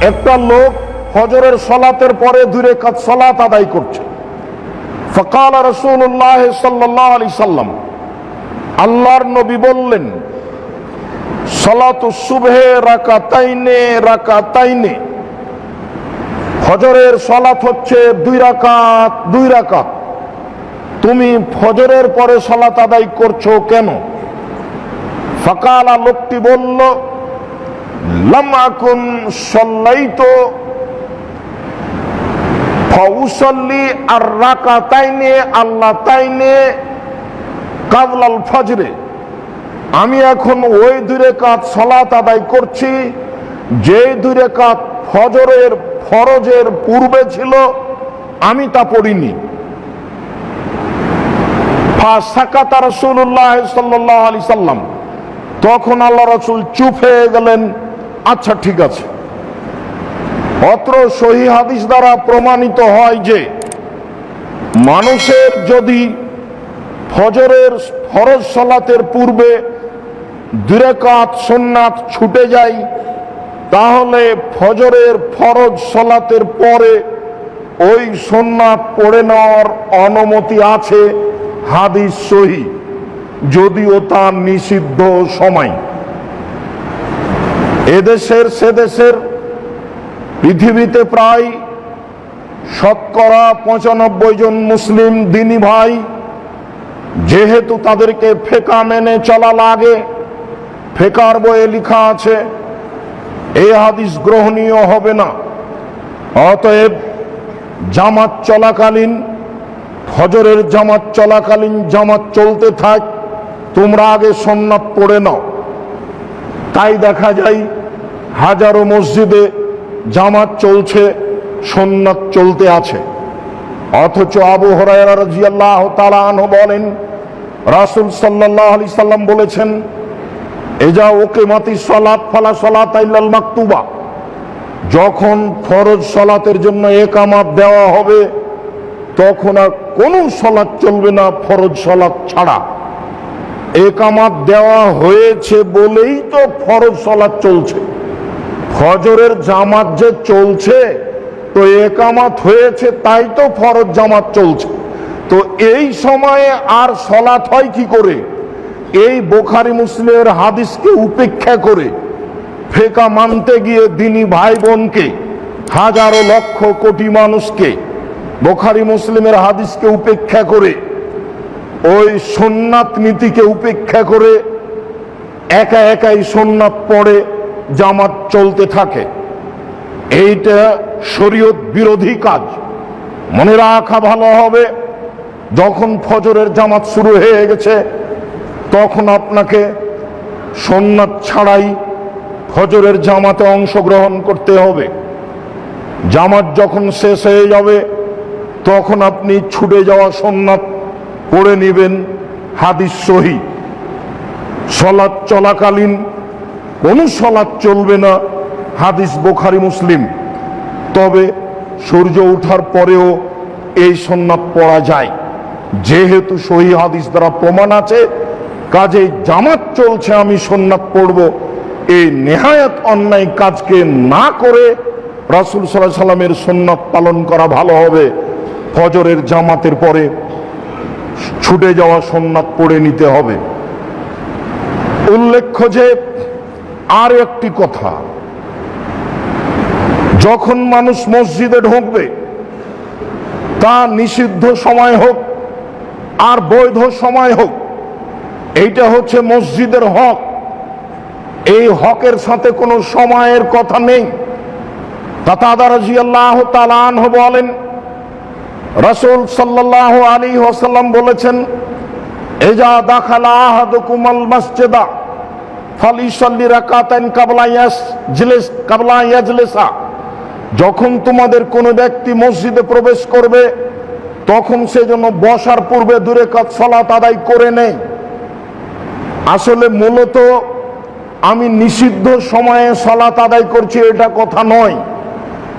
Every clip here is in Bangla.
একটা লোক ফজরের সলাতের পরে দূরে কাজ সলাত আদায় করছে। ফকাল রসুল্লাহ সাল্লাহ আলি সাল্লাম। আল্লাহর নবী বললেন, সলাত শুভে রাকা তাইনে রাকা তাইনে ফজরের সলাত হচ্ছে দুই রাকাত দুই রাকাত। তুমি ফজরের পরে সলাত আদায় করছ কেন? ফকালা লোকটি বলল লামাকুন সল্লাইতো ফাউসল্লি আর রাকা তাইনে আল্লাহ তাইনে কাবলাল ফজরে। আমি এখন ওই দূরে কাত সলাত আদায় করছি যে দূরে কাত ফজরের ফরজের পূর্বে ছিল, আমি তা পড়িনি। ফাঁসাকাতা রসুল্লাহ সাল্লাহ আলি সাল্লাম, তখন আল্লাহ রসুল চুপ হয়ে গেলেন। আচ্ছা ঠিক আছে। অত্র সহি হাদিস দ্বারা প্রমাণিত হয় যে, মানুষের যদি ফজরের ফরজ সলাতের পূর্বে দুরেকাত সোননাথ ছুটে যায়, তাহলে ফজরের ফরজ সলাতের পরে ওই সোননাথ পড়ে নেওয়ার অনুমতি আছে হাদিস সহি, যদিও তার নিষিদ্ধ সময়। এদেশের সেদেশের পৃথিবীতে প্রায় শতকরা পঁচানব্বই জন মুসলিম দিনী ভাই যেহেতু তাদেরকে ফেকা মেনে চলা লাগে, ফেকার বইয়ে লেখা আছে এই হাদিস গ্রহণীয় হবে না। অতএব জামাত চলাকালীন, ফজরের জামাত চলাকালীন জামাত চলতে থাক, তোমরা আগে সন্ন্যাত পড়ে নাও। তাই দেখা যায় হাজারো মসজিদে জামাত চলছে সন্ন্যাত চলতে আছে। অথচ আবু তাআলা আনহু বলেন, রাসূল সাল্লাল্লাহু আলাইহি সাল্লাম বলেছেন, এজা ওকে মাতি সলাত ফালা সলাত মাকতুবা। যখন ফরজ সলাতের জন্য একামাত দেওয়া হবে, তখন আর কোনো সলাৎ চলবে না, ফরজ সলাৎ ছাড়া। একামাত দেওয়া হয়েছে বলেই তো ফরজ সলাৎ চলছে। ফজরের জামাত যে চলছে, তো একামাত হয়েছে, তাই তো ফরজ জামাত চলছে। তো এই সময়ে আর সলাৎ হয় কি করে? এই বোখারি মুসলিমের হাদিসকে উপেক্ষা করে ফেকা মানতে গিয়ে দিনী ভাই বোনকে হাজারো লক্ষ কোটি মানুষকে, বোখারি মুসলিমের হাদিসকে উপেক্ষা করে ওই সোননাথ নীতিকে উপেক্ষা করে একা একাই সোননাথ পড়ে জামাত চলতে থাকে। এইটা শরীয়ত বিরোধী কাজ। মনে রাখা ভালো হবে, যখন ফজরের জামাত শুরু হয়ে গেছে, তখন আপনাকে সোননাথ ছাড়াই ফজরের জামাতে অংশগ্রহণ করতে হবে। জামাত যখন শেষ হয়ে যাবে, তখন আপনি ছুটে যাওয়া সোননাথ পড়ে নেবেন হাদিস সহি। সলাৎ চলাকালীন কোনো সলাৎ চলবে না, হাদিস বোখারি মুসলিম। তবে সূর্য ওঠার পরেও এই সন্ন্যাত পড়া যায়। যেহেতু সহি হাদিস দ্বারা প্রমাণ আছে কাজে জামাত চলছে, আমি সন্ন্যাত পড়ব। এই নেহায়াত অন্যায় কাজকে না করে রাসুল সাল্লাহ সাল্লামের সন্ন্যাত পালন করা ভালো হবে। ফজরের জামাতের পরে ছুটে যাওয়া সোননাথ পড়ে নিতে হবে। উল্লেখ্য যে, আর একটি কথা, যখন মানুষ মসজিদে ঢুকবে, তা নিষিদ্ধ সময় হোক আর বৈধ সময় হোক, এইটা হচ্ছে মসজিদের হক। এই হকের সাথে কোনো সময়ের কথা নেই। তাতাদা রাজিয়াল্লাহ তালান বলেন রসুল সাল্লাহ আলী ওসাল্লাম বলেছেন এজা দাখালা মসজিদা কাবলা কাবলা ইয়াজলেসা। যখন তোমাদের কোনো ব্যক্তি মসজিদে প্রবেশ করবে, তখন সে জন্য বসার পূর্বে দূরে কাজ সলাত আদায় করে নেই আসলে মূলত আমি নিষিদ্ধ সময়ে সলাত আদায় করছি, এটা কথা নয়।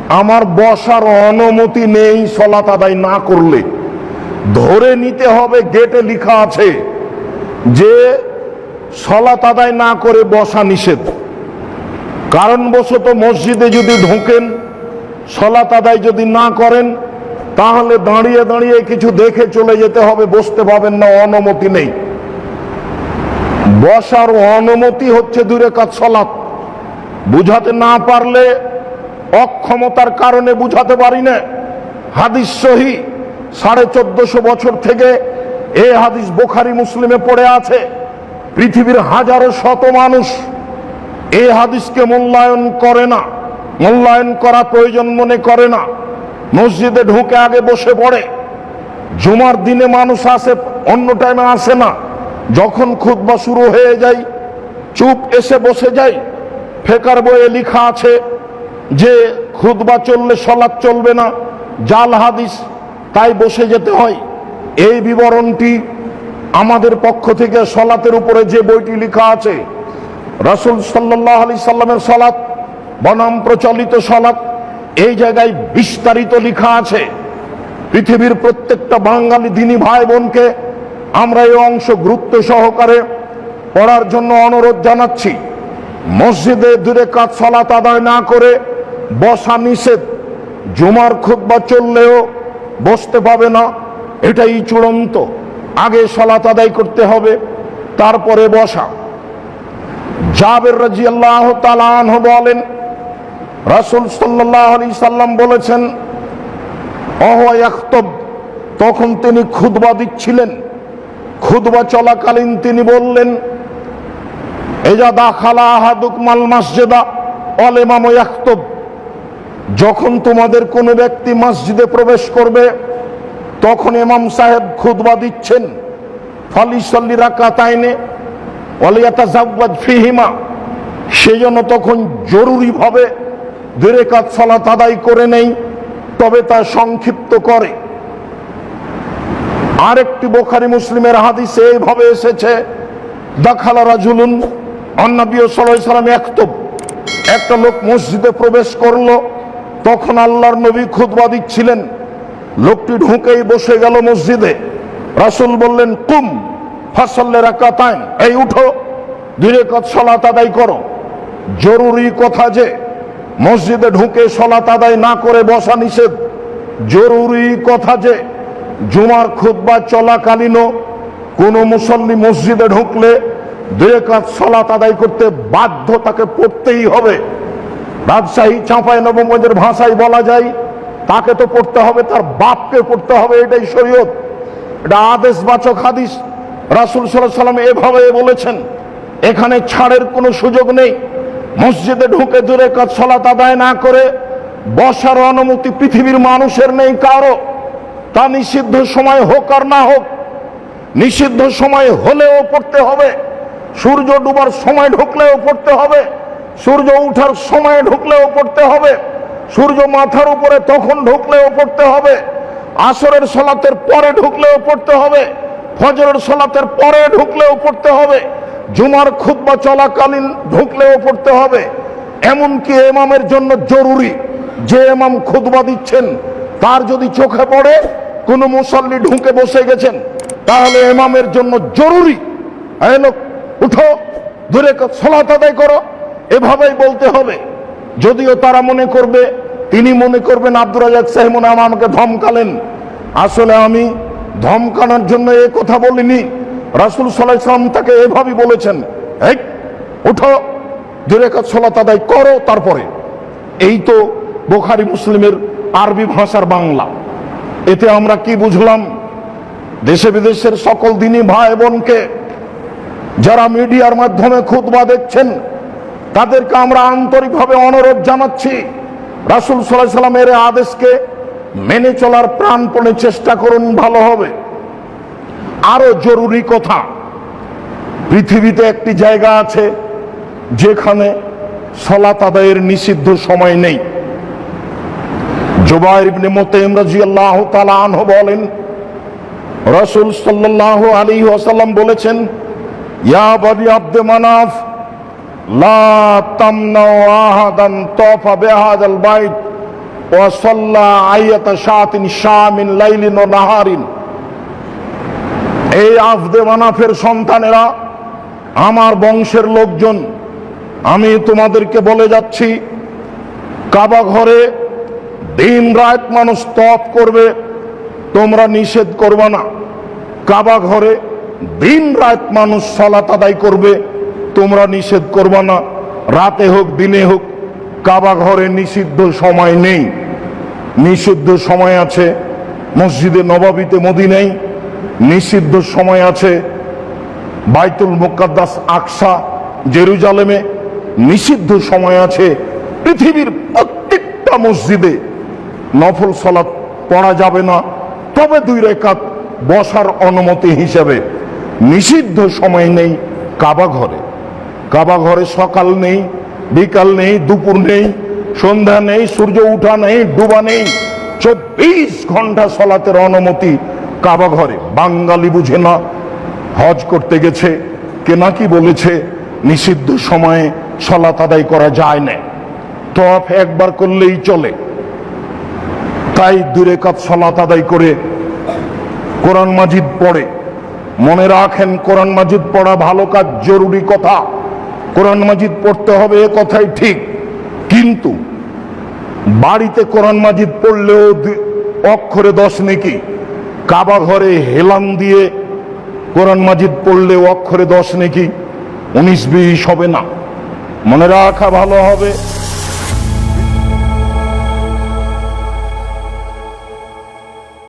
আমার বসার অনুমতি নেই সলাত আদায় না করলে। ধরে নিতে হবে গেটে লেখা আছে যে সলাত আদায় না করে বসা নিষেধ। কারণবশত মসজিদে যদি ঢোকেন সলাত আদায় যদি না করেন, তাহলে দাঁড়িয়ে দাঁড়িয়ে কিছু দেখে চলে যেতে হবে, বসতে পাবেন না, অনুমতি নেই। বসার অনুমতি হচ্ছে দূরে কাজ সলাৎ। বুঝাতে না পারলে অক্ষমতার কারণে বুঝাতে পারি না হাদিস সহি সাড়ে চোদ্দশো বছর থেকে এ হাদিস বোখারি মুসলিমে পড়ে আছে। পৃথিবীর হাজারো শত মানুষ এ হাদিসকে মূল্যায়ন করে না। মূল্যায়ন করা প্রয়োজন মনে করে না। মসজিদে ঢুকে আগে বসে পড়ে। জুমার দিনে মানুষ আসে, অন্য টাইমে আসে না। যখন খুতবা শুরু হয়ে যায়, চুপ এসে বসে যায়, ফেকার বইয়ে লিখা আছে যে খুতবা চললে সলাৎ চলবে না, জাল হাদিস, তাই বসে যেতে হয়। এই বিবরণটি আমাদের পক্ষ থেকে সলাতের উপরে যে বইটি লেখা আছে, রাসূল সাল্লাহ আলি সাল্লামের সলাৎ, বনাম প্রচলিত সলাৎ, এই জায়গায় বিস্তারিত লেখা আছে। পৃথিবীর প্রত্যেকটা বাঙালি দিনী ভাই বোনকে আমরা এই অংশ গুরুত্ব সহকারে পড়ার জন্য অনুরোধ জানাচ্ছি। মসজিদে দূরে কাজ সলাত আদায় না করে বসা নিষেধ, জুমার খুতবা চললেও বসতে পাবে না, এটাই চূড়ান্ত। আগে সলাত আদায় করতে হবে, তারপরে বসা। জাবের রাজি আল্লাহ তালাহ বলেন, রাসুল সাল্লাহ আলি সাল্লাম বলেছেন, অহ ইয়াখতব তখন তিনি খুদবা দিচ্ছিলেন। খুদবা চলাকালীন তিনি বললেন, এজা দাখালা আহাদুক মাল মাসজেদা অলেমাম ইয়াখতব যখন তোমাদের কোনো ব্যক্তি মসজিদে প্রবেশ করবে, তখন ইমাম সাহেব খুদবা দিচ্ছেন। ফলিসল্লি রাকাতাইনে অলিয়াতা জাব্বাদ ফিহিমা। সেই জন্য তখন জরুরিভাবে দূরে কাজ সলাত করে নেই, তবে তা সংক্ষিপ্ত করে। আরেকটি বোখারি মুসলিমের হাদিসে এইভাবে এসেছে, দাখালা রাজুলুন সাল্লাহ সাল্লাম একতব। একটা লোক মসজিদে প্রবেশ করল তখন আল্লাহর নবী খুদবা দিচ্ছিলেন। লোকটি ঢুকেই বসে গেল মসজিদে। রাসুল বললেন, কুম, ফসল্লে রাকাতাইন, এই উঠো, দুই কাজ সলাত আদায় করো। জরুরি কথা যে, মসজিদে ঢুকে সলাত আদায় না করে বসা নিষেধ। জরুরি কথা যে, জুমার খুতবা চলাকালীনও কোনো মুসল্লি মসজিদে ঢুকলে দুই কাজ সলাত আদায় করতে বাধ্য তাকে পড়তেই হবে। রাজশাহী, চাঁপাই, নবমগঞ্জের ভাষায় বলা যায়, তাকে তো পড়তে হবে, তার বাপকে পড়তে হবে, এটাই শরীয়ত। এটা আদেশবাচক হাদিস। রাসুল সাল্লাহ সাল্লাম এভাবে বলেছেন, এখানে ছাড়ের কোনো সুযোগ নেই। মসজিদে ঢুকে দূরে কাজ আদায় না করে বসার অনুমতি পৃথিবীর মানুষের নেই কারও। তা নিষিদ্ধ সময় হোক আর না হোক, নিষিদ্ধ সময় হলেও পড়তে হবে। সূর্য ডুবার সময় ঢুকলেও পড়তে হবে। সূর্য উঠার সময় ঢুকলেও পড়তে হবে। সূর্য মাথার উপরে তখন ঢুকলেও পড়তে হবে। আসরের সলাতের পরে ঢুকলেও পড়তে হবে। ফজরের সলাতের পরে ঢুকলেও পড়তে হবে। জুমার খুতবা চলাকালীন ঢুকলেও পড়তে হবে। এমনকি এমামের জন্য জরুরি। যে এমাম খুতবা দিচ্ছেন, তার যদি চোখে পড়ে, কোনো মুসল্লি ঢুকে বসে গেছেন, তাহলে এমামের জন্য জরুরি। উঠো, দূরে সলাত আদায় করো। এভাবেই বলতে হবে। যদিও তারা মনে করবে, তিনি মনে করবেন আব্দুর রাজাক সাহেব মনে আমাকে ধমকালেন। আসলে আমি ধমকানোর জন্য এ কথা বলিনি। রাসুল সাল্লাহ তাকে এভাবেই বলেছেন এই উঠো, দূরে কাজ, সলাত আদায় করো, তারপরে। এই তো বোখারি মুসলিমের আরবি ভাষার বাংলা। এতে আমরা কি বুঝলাম? দেশে বিদেশের সকল দিনই ভাই বোনকে যারা মিডিয়ার মাধ্যমে খুতবা দেখছেন তাদেরকে আমরা আন্তরিকভাবে অনুরোধ জানাচ্ছি। রাসুল সাল্লাহ সাল্লামের আদেশকে মেনে চলার প্রাণপণে চেষ্টা করুন, ভালো হবে। আরও জরুরি কথা, পৃথিবীতে একটি জায়গা আছে যেখানে সলাত আদায়ের নিষিদ্ধ সময় নেই। জুবাইর রাদিয়াল্লাহু তাআলা আনহু বলেন, রাসূল সাল্লাল্লাহু আলাইহি ওয়াসাল্লাম বলেছেন, ইয়া বনি আব্দে মানাফ এই সন্তানেরা, আমার বংশের লোকজন, আমি তোমাদেরকে বলে যাচ্ছি, কাবা ঘরে দিন রাত মানুষ তপ করবে, তোমরা নিষেধ করবে না। কাবা ঘরে দিন রাত মানুষ সলাত আদায় করবে তোমরা নিষেধ করবা না। রাতে হোক, দিনে হোক কাবা ঘরে নিষিদ্ধ সময় নেই। নিষিদ্ধ সময় আছে মসজিদে নবাবিতে মদিনেই নিষিদ্ধ সময় আছে বাইতুল মুকাদ্দাস আকসা জেরুজালেমে, নিষিদ্ধ সময় আছে পৃথিবীর প্রত্যেকটা মসজিদে। নফল সালাত পড়া যাবে না, তবে দুই রেখাত বসার অনুমতি হিসেবে নিষিদ্ধ সময় নেই কাবা ঘরে কাবা ঘরে সকাল নেই, বিকাল নেই, দুপুর নেই, সন্ধ্যা নেই, সূর্য উঠা নেই, ডুবা নেই। চব্বিশ ঘণ্টা সলাতের অনুমতি কাবা ঘরে। বাঙালি বুঝে না হজ করতে গেছে, কে নাকি বলেছে, নিষিদ্ধ সময়ে সলাত আদায় করা যায় না। তফ একবার করলেই চলে। তাই দূরে কাজ সলাত আদায় করে কোরআন মাজিদ পড়ে। মনে রাখেন, কোরআন মাজিদ পড়া ভালো কাজ, জরুরি কথা। কোরআন মাজিদ পড়তে হবে, এ কথাই ঠিক। কিন্তু বাড়িতে কোরআন মাজিদ পড়লেও অক্ষরে দশ নেকি। কাবা ঘরে হেলান দিয়ে কোরআন মাজিদ পড়লে অক্ষরে দশ নেকি। উনিশ বিশ হবে না। মনে রাখা ভালো হবে।